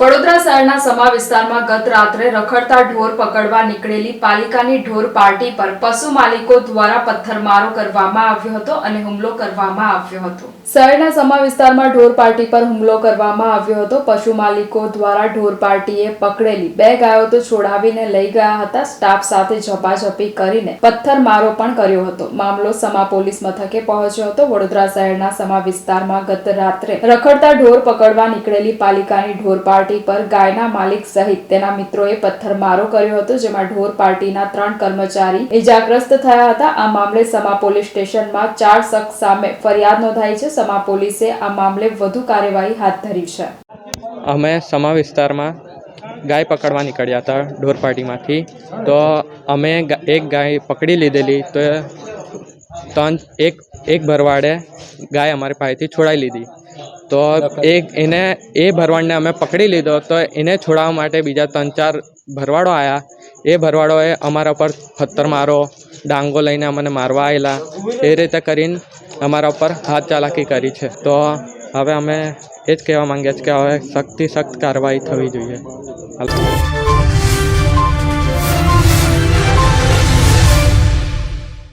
શહેરના સમા વિસ્તારમાં ગત રાત્રે રખડતા ઢોર પકડવા નીકળેલી પાલિકાની ઢોર પાર્ટી પર પશુ માલિકો દ્વારા પથ્થરમારો કરવામાં આવ્યો હતો અને હુમલો કરવામાં આવ્યો હતો. શહેરના સમા વિસ્તારમાં ઢોર પાર્ટી પર હુમલો કરવામાં આવ્યો હતો. પશુ માલિકો દ્વારા ઢોર પાર્ટીએ પકડેલી બે ગાયો તો છોડાવીને લઈ ગયા હતા. સ્ટાફ સાથે ઝપાઝપી કરીને પથ્થરમારો પણ કર્યો હતો. મામલો સમા પોલીસ મથકે પહોંચ્યો હતો. વડોદરા શહેરના સમા વિસ્તારમાં ગત રાત્રે રખડતા ઢોર પકડવા નીકળેલી પાલિકાની ઢોર પાર્ટી પર ગાયના માલિક સહિત તેના મિત્રોએ પથ્થરમારો કર્યો હતો, જેમાં ઢોર પાર્ટીના ત્રણ કર્મચારી ઇજાગ્રસ્ત થયા હતા. આ મામલે સમા પોલીસ સ્ટેશનમાં ચાર શખ્સ સામે ફરિયાદ નોંધાઈ છે. સમા પોલીસે આ મામલે વધુ કાર્યવાહી હાથ ધરી છે. અમે સમા વિસ્તારમાં ગાય પકડવા નીકળ્યા હતા ઢોર પાર્ટીમાંથી. તો અમે એક ગાય પકડી લીધેલી, તો ત્રણ, એક એક ભરવાડે ગાય અમારી પાસેથી છોડાવી લીધી. તો એક એને એ ભરવાડને અમે પકડી લીધો તો એને છોડાવવા માટે બીજા ત્રણ ચાર ભરવાડો આવ્યા એ ભરવાડોએ અમારા ઉપર પથ્થરમારો ડાંગો લઈને અમને મારવા આવેલા એ રીતે કરીને અમારા ઉપર હાથ ચાલાકી કરી છે. તો હવે અમે એ જ કહેવા માંગીએ છીએ કે હવે સખ્તથી સખ્ત કાર્યવાહી થવી જોઈએ.